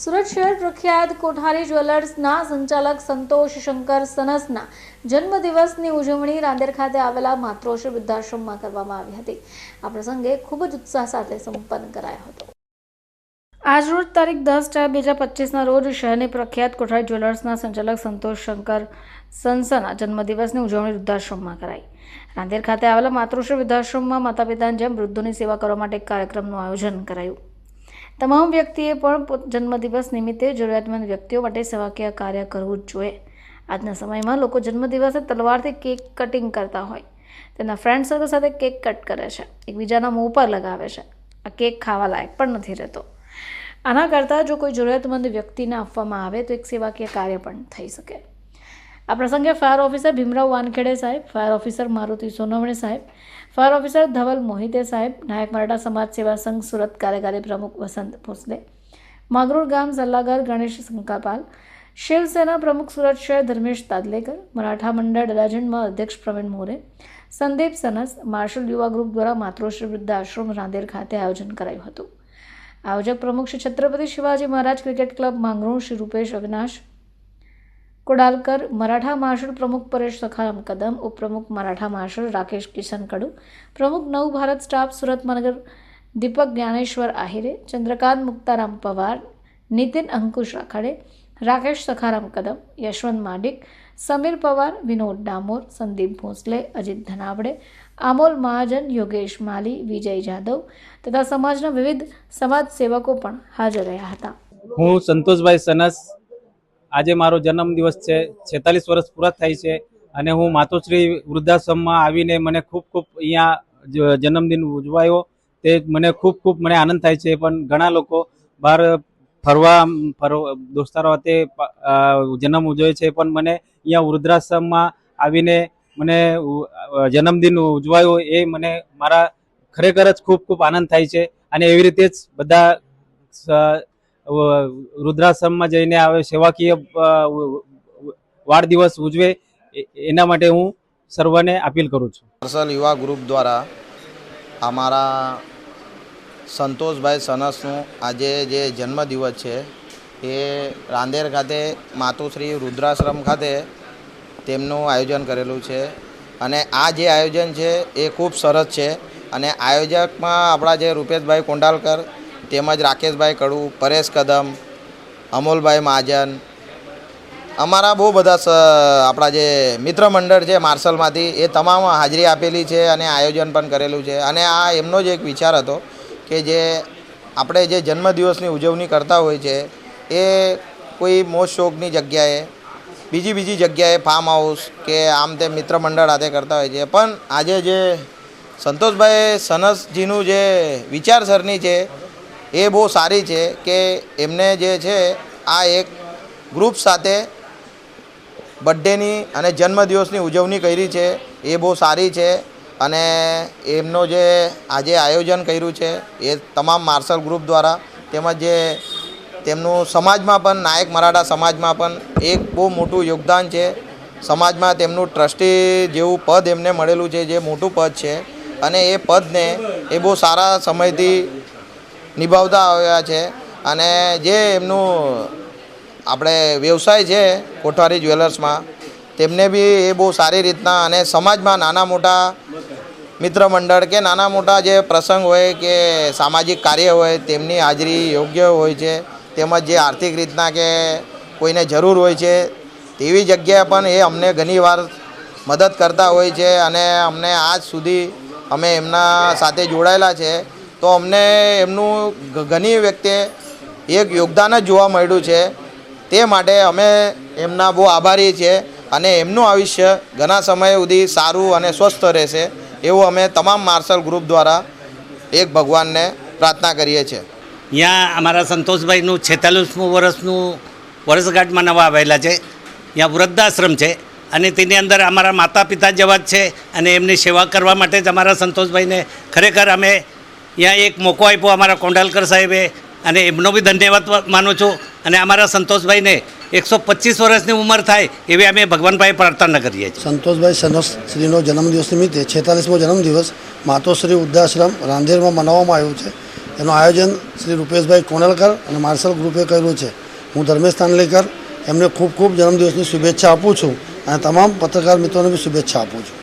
સુરત શહેર પ્રખ્યાત કોઠારી જ્વેલર્સના સંચાલક સંતોષ શંકર સનસના જન્મદિવસની ઉજવણી રાંદેર ખાતે આવેલા માતૃશ્રી વૃદ્ધાશ્રમમાં કરવામાં આવી હતી. આ પ્રસંગે ખૂબ જ ઉત્સાહ સાથે સંપન્ન કરાયો હતો. આજરોજ તારીખ દસ ચાર બે હજાર પચીસના રોજ શહેરની પ્રખ્યાત કોઠારી જ્વેલર્સના સંચાલક સંતોષ શંકર સંસના જન્મદિવસની ઉજવણી વૃદ્ધાશ્રમમાં કરાઈ. રાંદેર ખાતે આવેલા માતૃશ્રી વૃદ્ધાશ્રમમાં માતા પિતાની જેમ વૃદ્ધોની સેવા કરવા માટે એક કાર્યક્રમનું આયોજન કરાયું. તમામ વ્યક્તિએ પણ જન્મદિવસ નિમિત્તે જરૂરિયાતમંદ વ્યક્તિઓ માટે સેવાકીય કાર્ય કરવું જ જોઈએ. આજના સમયમાં લોકો જન્મદિવસે તલવારથી કેક કટિંગ કરતા હોય. તેના ફ્રેન્ડ સર્કલ સાથે કેક કટ કરે છે. એકબીજાના મોં પર લગાવે છે. આ કેક ખાવા લાયક પણ નથી રહેતો. આના કરતાં જો કોઈ જરૂરિયાતમંદ વ્યક્તિને આપવામાં આવે તો એક સેવાકીય કાર્ય પણ થઈ શકે. આ પ્રસંગે ફાયર ઓફિસર ભીમરાવ વાનખેડે સાહેબ, ફાયર ઓફિસર મારુતિ સોનવણે સાહેબ, ફાયર ઓફિસર ધવલ મોહિતે સાહેબ, નાયક મરાઠા સમાજ સેવા સંઘ સુરત કાર્યકારી પ્રમુખ વસંત ભોસલે માગરૂર ગામ સલ્લાગાર ગણેશ શંકાપાલ, શિવસેના પ્રમુખ સુરત શહેર ધર્મેશ તાદલેકર, મરાઠા મંડળ ડલાજણમાં અધ્યક્ષ પ્રવીણ મોરે, સંદીપ સનસ, માર્શલ યુવા ગ્રુપ દ્વારા માતૃશ્રી વૃદ્ધ આશ્રમ રાંદેર ખાતે આયોજન કરાયું હતું. આયોજક પ્રમુખ Shri Chhatrapati Shivaji Maharaj cricket club Mangrol Shri Rupesh Avinash કોડાલકર Maratha marshal પ્રમુખ પરેશ સખારામ કદમ ઉપપ્રમુખ મરાઠા માર્શલ રાકેશ કિશન કડુ પ્રમુખ નવ ભારત સ્ટાફ સુરત મહાનગર દીપક જ્ઞાનેશ્વર આહિરે ચંદ્રકાંત મુક્તારામ પવાર નીતિન અંકુશ રાખાડે રાકેશ સખારામ કદમ યશવંત માડિક સમીર પવાર વિનોદ ડામોર સંદીપ ભોસલે અજીત ધનાવડે આમોલ મહાજન યોગેશ માલી વિજય જાદવ તથા સમાજના વિવિધ સમાજ સેવકો પણ હાજર રહ્યા હતા હું સંતોષભાઈ સનસ આજે મારો જન્મદિવસ છે, છેતાલીસ વર્ષ પૂરા થાય છે અને હું માતોશ્રી વૃદ્ધાશ્રમમાં આવીને મને ખૂબ ખૂબ અહીંયા જન્મદિન ઉજવાયો. તે મને ખૂબ ખૂબ મને આનંદ થાય છે, પણ ઘણા લોકો બહાર ફરવા ફરવા દોસ્તારો હાથે જન્મ ઉજવે છે, પણ મને અહીંયા વૃદ્ધાશ્રમમાં આવીને મને જન્મદિન ઉજવાયો એ મને મારા ખરેખર જ ખૂબ ખૂબ આનંદ થાય છે અને એવી રીતે જ બધા વૃદ્ધાશ્રમમાં જઈને આવે સેવાકીય અ, દિવસ ઉજવે એના માટે હું સર્વને અપીલ કરું છું. માર્શલ યુવા ગ્રુપ દ્વારા અમારા સંતોષભાઈ સનસનું આજે જે જન્મદિવસ છે એ રાંદેર ખાતે માતુશ્રી રુદ્રાશ્રમ ખાતે તેમનું આયોજન કરેલું છે. અને આ જે આયોજન છે એ ખૂબ સરસ છે. અને આયોજકમાં આપણા જે રૂપેશભાઈ કોંડાલકર તેમજ રાકેશભાઈ કડુ, પરેશ કદમ, અમોલભાઈ મહાજન અમારા બહુ બધા આપણા જે મિત્ર મંડળ છે માર્શલમાંથી, એ તમામ હાજરી આપેલી છે અને આયોજન પણ કરેલું છે. અને આ એમનો જ એક વિચાર હતો કે જે આપણે જે જન્મદિવસની ઉજવણી કરતા હોય છે, એ કોઈ મોજ શોખની જગ્યાએ, બીજી બીજી જગ્યાએ ફાર્મ હાઉસ કે આમ તે મિત્ર મંડળ હાથે કરતા હોય છે. પણ આજે જે સંતોષભાઈ સનસજીનું જે વિચારસરણી છે એ બહુ સારી છે કે એમને જે છે, આ એક ગ્રુપ સાથે બર્થડેની અને જન્મદિવસની ઉજવણી કરી છે, એ બહુ સારી છે. અને એમનો જે આજે આયોજન કર્યું છે, એ તમામ માર્શલ ગ્રુપ દ્વારા તેમજ જે તેમનું સમાજમાં પણ, નાયક મરાઠા સમાજમાં પણ એક બહુ મોટું યોગદાન છે. સમાજમાં તેમનું ટ્રસ્ટી જેવું પદ એમને મળેલું છે, જે મોટું પદ છે. અને એ પદને એ બહુ સારા સમયથી નિભાવતા આવ્યા છે. અને જે એમનું આપણે વ્યવસાય છે કોઠારી જ્વેલર્સમાં, તેમને બી એ બહુ સારી રીતના અને સમાજમાં નાના મોટા મિત્ર મંડળ કે નાના મોટા જે પ્રસંગ હોય કે સામાજિક કાર્ય હોય, તેમની હાજરી યોગ્ય હોય છે, તેમજ જે આર્થિક રીતના કે કોઈને જરૂર હોય છે, તેવી જગ્યાએ પણ એ અમને ઘણીવાર મદદ કરતા હોય છે અને અમને આજ સુધી અમે એમના સાથે જોડાયેલા છે. તો અમને એમનું ઘણી વ્યક્તિએ એક યોગદાન જ જોવા મળ્યું છે. તે માટે અમે એમના બહુ આભારી છીએ અને એમનું આયુષ્ય ઘણા સમય સુધી સારું અને સ્વસ્થ રહેશે એવું અમે તમામ માર્શલ ગ્રુપ દ્વારા એક ભગવાનને પ્રાર્થના કરીએ છીએ. અહીંયા અમારા સંતોષભાઈનું છેતાલીસમું વર્ષનું વર્ષગાંઠમાં નવા આવેલા છે. ત્યાં વૃદ્ધાશ્રમ છે અને તેની અંદર અમારા માતા પિતા જેવા જ છે અને એમની સેવા કરવા માટે જ અમારા સંતોષભાઈને ખરેખર અમે ત્યાં એક મોકો આપ્યો અમારા કોંડાલકર સાહેબે અને એમનો બી ધન્યવાદ માનું છું. અને અમારા સંતોષભાઈને એકસો પચીસ વર્ષની ઉંમર થાય એવી અમે ભગવાનભાઈ પ્રાર્થના કરીએ છીએ. સંતોષભાઈ સનસ શ્રીનો જન્મદિવસ નિમિત્તે છેતાલીસમો જન્મદિવસ માતોશ્રી વૃદ્ધાશ્રમ રાંધેરમાં મનાવવામાં આવ્યો છે. એનું આયોજન શ્રી રૂપેશભાઈ કોણલકર અને માર્શલ ગ્રુપે કર્યું છે. હું ધર્મેશ તાંડલેકર, એમને ખૂબ ખૂબ જન્મદિવસની શુભેચ્છા આપું છું અને તમામ પત્રકાર મિત્રોને બી શુભેચ્છા આપું છું.